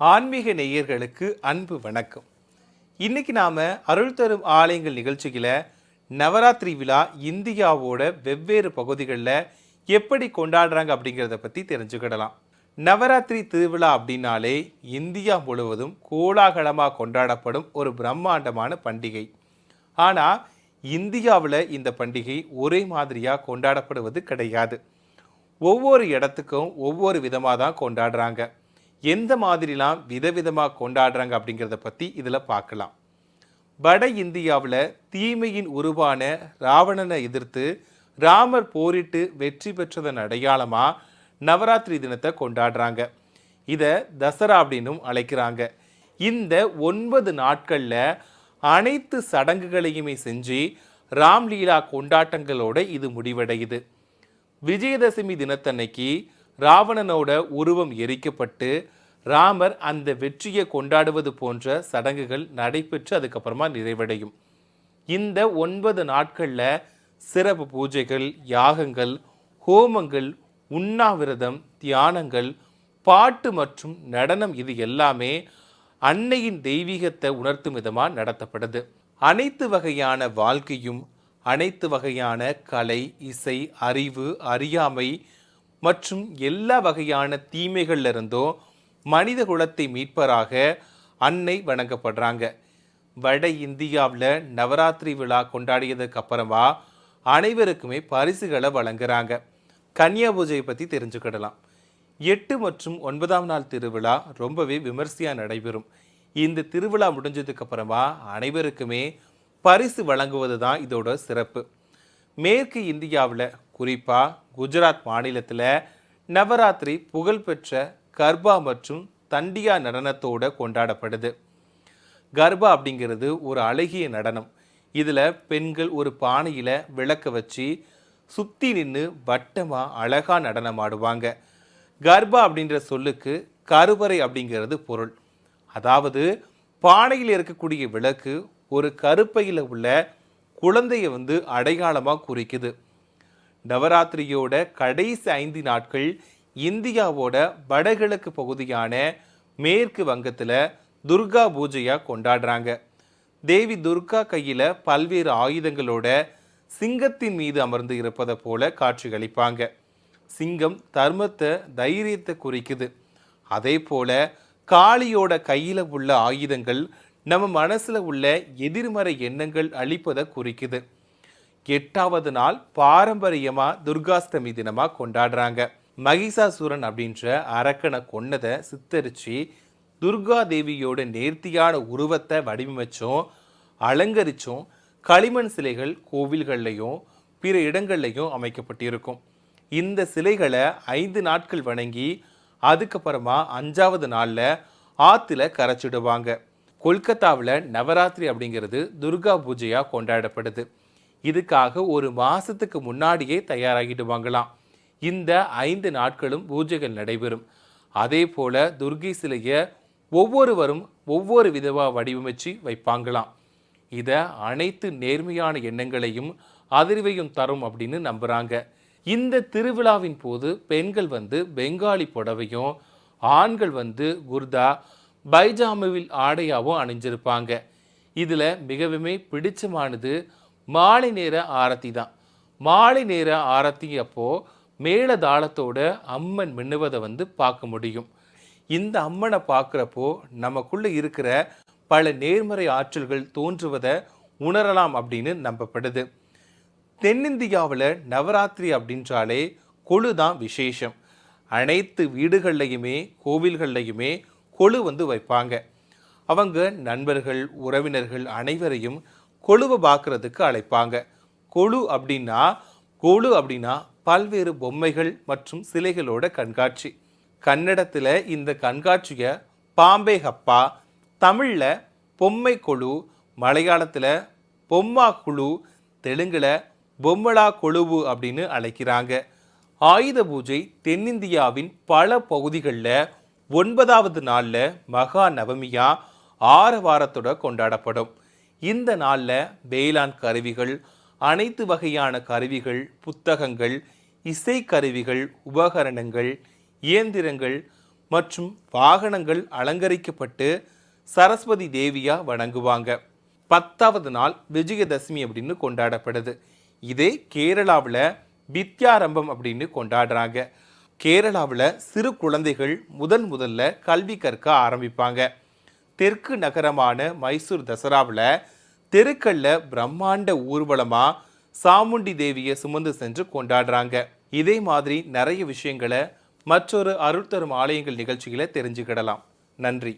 ஆன்மீக நேயர்களுக்கு அன்பு வணக்கம். இன்னைக்கு நாம் அருள் தரும் ஆலயங்கள் நிகழ்ச்சியில் நவராத்திரி விழா இந்தியாவோட வெவ்வேறு பகுதிகளில் எப்படி கொண்டாடுறாங்க அப்படிங்கிறத பற்றி தெரிஞ்சுக்கிடலாம். நவராத்திரி திருவிழா அப்படின்னாலே இந்தியா முழுவதும் கோலாகலமாக கொண்டாடப்படும் ஒரு பிரம்மாண்டமான பண்டிகை. ஆனால் இந்தியாவில் இந்த பண்டிகை ஒரே மாதிரியாக கொண்டாடப்படுவது கிடையாது. ஒவ்வொரு இடத்துக்கும் ஒவ்வொரு விதமாக தான் கொண்டாடுறாங்க. எந்த மாதிரிலாம் விதவிதமாக கொண்டாடுறாங்க அப்படிங்கிறத பற்றி இதில் பார்க்கலாம். வட இந்தியாவில் தீமையின் உருவான ராவணனை எதிர்த்து ராமர் போரிட்டு வெற்றி பெற்றதன் அடையாளமாக நவராத்திரி தினத்தை கொண்டாடுறாங்க. இதை தசரா அப்படின்னும் அழைக்கிறாங்க. இந்த ஒன்பது நாட்களில் அனைத்து சடங்குகளையுமே செஞ்சு ராம்லீலா கொண்டாட்டங்களோட இது முடிவடையுது. விஜயதசமி தினத்தன்னைக்கு ராவணனோட உருவம் எரிக்கப்பட்டு ராமர் அந்த வெற்றியை கொண்டாடுவது போன்ற சடங்குகள் நடைபெற்று அதுக்கப்புறமா நிறைவடையும். இந்த ஒன்பது நாட்களில் சிறப்பு பூஜைகள் யாகங்கள் ஹோமங்கள் உண்ணாவிரதம் தியானங்கள் பாட்டு மற்றும் நடனம் இது எல்லாமே அன்னையின் தெய்வீகத்தை உணர்த்தும் விதமாக நடத்தப்படுது. அனைத்து வகையான வாழ்க்கையும் அனைத்து வகையான கலை இசை அறிவு அறியாமை மற்றும் எல்லா வகையான தீமைகள்ல இருந்தும் மனித குலத்தை மீட்பராக அன்னை வணங்கப்படுறாங்க. வட இந்தியாவில் நவராத்திரி விழா கொண்டாடியதுக்கு அப்புறமா அனைவருக்குமே பரிசுகளை வழங்குறாங்க. கன்னியா பூஜையை பற்றி தெரிஞ்சுக்கிடலாம். எட்டு மற்றும் ஒன்பதாம் நாள் திருவிழா ரொம்பவே விமர்சையாக நடைபெறும். இந்த திருவிழா முடிஞ்சதுக்கு அப்புறமா அனைவருக்குமே பரிசு வழங்குவது தான் இதோட சிறப்பு. மேற்கு இந்தியாவில் குறிப்பாக குஜராத் மாநிலத்தில் நவராத்திரி புகழ்பெற்ற கர்பா மற்றும் தண்டியா நடனத்தோட கொண்டாடப்படுது. கர்பா அப்படிங்கிறது ஒரு அழகிய நடனம். இதில் பெண்கள் ஒரு பானையில் விளக்க வச்சு சுற்றி நின்று வட்டமாக அழகாக நடனம் ஆடுவாங்க. கர்பா அப்படின்ற சொல்லுக்கு கருவறை அப்படிங்கிறது பொருள். அதாவது பானையில் இருக்கக்கூடிய விளக்கு ஒரு கருப்பையில் உள்ள குழந்தையை வந்து அடையாளமாக குறிக்குது. நவராத்திரியோட கடைசி ஐந்து நாட்கள் இந்தியாவோட வடகிழக்கு பகுதியான மேற்கு வங்கத்தில் துர்கா பூஜையாக கொண்டாடுறாங்க. தேவி துர்கா கையில் பல்வேறு ஆயுதங்களோட சிங்கத்தின் மீது அமர்ந்து இருப்பதை போல காட்சியளிப்பாங்க சிங்கம் தர்மத்தை தைரியத்தை குறிக்குது. அதே போல காளியோட கையில் உள்ள ஆயுதங்கள் நம்ம மனசில் உள்ள எதிர்மறை எண்ணங்கள் அழிப்பதை குறிக்குது. எட்டாவது நாள் பாரம்பரியமாக துர்காஷ்டமி தினமாக கொண்டாடுறாங்க. மகிஷாசுரன் அப்படின்ற அரக்கனை கொன்னதை சித்தரித்து துர்கா தேவியோட நேர்த்தியான உருவத்தை வடிவமைச்சும் அலங்கரிச்சும் களிமண் சிலைகள் கோவில்கள்லையும் பிற இடங்கள்லையும் அமைக்கப்பட்டிருக்கும். இந்த சிலைகளை ஐந்து நாட்கள் வணங்கி அதுக்கப்புறமா அஞ்சாவது நாளில் ஆற்றுல கரைச்சிடுவாங்க. கொல்கத்தாவில் நவராத்திரி அப்படிங்கிறது துர்கா பூஜையாக கொண்டாடப்படுது. இதுக்காக ஒரு மாதத்துக்கு முன்னாடியே தயாராகிடுவாங்களாம் இந்த ஐந்து நாட்களும் பூஜைகள் நடைபெறும். அதே போல துர்கை சிலையை ஒவ்வொருவரும் ஒவ்வொரு விதமாக வடிவமைச்சு வைப்பாங்களாம். இதை அனைத்து நேர்மையான எண்ணங்களையும் அதிர்வையும் தரும் அப்படின்னு நம்புகிறாங்க இந்த திருவிழாவின் போது பெண்கள் வந்து பெங்காலி புடவையும் ஆண்கள் வந்து குர்தா பைஜாமுவில் ஆடையாகவும் அணிஞ்சிருப்பாங்க. இதில் மிகவுமே பிடிச்சமானது மாலை நேர ஆரத்தி தான். மாலை நேர ஆரத்தி அப்போ மேலதாளத்தோட அம்மன் மின்னுவதை வந்து பார்க்க முடியும். இந்த அம்மனை பார்க்குறப்போ நமக்குள்ளே இருக்கிற பல நேர்மறை ஆற்றல்கள் தோன்றுவதை உணரலாம் அப்படின்னு நம்பப்படுது. தென்னிந்தியாவில் நவராத்திரி அப்படின்றாலே கொழு தான் விசேஷம். அனைத்து வீடுகள்லையுமே கோவில்கள்லையுமே கொழு வந்து வைப்பாங்க. அவங்க நண்பர்கள் உறவினர்கள் அனைவரையும் கொழுவை பார்க்கறதுக்கு அழைப்பாங்க. கொழு அப்படின்னா கொழு அப்படின்னா பல்வேறு பொம்மைகள் மற்றும் சிலைகளோட கண்காட்சி. கன்னடத்தில் இந்த கண்காட்சியை பாம்பே ஹப்பா தமிழில் பொம்மை கொழு மலையாளத்தில் பொம்மா குழு தெலுங்கில் பொம்மலா கொழுவு அப்படின்னு அழைக்கிறாங்க. ஆயுத பூஜை தென்னிந்தியாவின் பல பகுதிகளில் ஒன்பதாவது நாளில் மகா நவமியாக ஆறு வாரத்தோட கொண்டாடப்படும். இந்த நாளில் வேளாண் கருவிகள் அனைத்து வகையான கருவிகள் புத்தகங்கள் இசை கருவிகள் உபகரணங்கள் இயந்திரங்கள் மற்றும் வாகனங்கள் அலங்கரிக்கப்பட்டு சரஸ்வதி தேவியா வணங்குவாங்க. பத்தாவது நாள் விஜயதசமி அப்படின்னு கொண்டாடப்படுது. இதே கேரளாவில் வித்யாரம்பம் அப்படின்னு கொண்டாடுறாங்க. கேரளாவில் சிறு குழந்தைகள் முதன் முதல்ல கல்வி கற்க ஆரம்பிப்பாங்க. தெற்கு நகரமான மைசூர் தசராவில் தெருக்கல்ல பிரம்மாண்ட ஊர்வலமாக சாமுண்டி தேவியை சுமந்து சென்று கொண்டாடுறாங்க. இதே மாதிரி நிறைய விஷயங்களை மற்றொரு அருள்தரும் ஆலயங்கள் நிகழ்ச்சிகளை தெரிஞ்சுக்கிடலாம். நன்றி.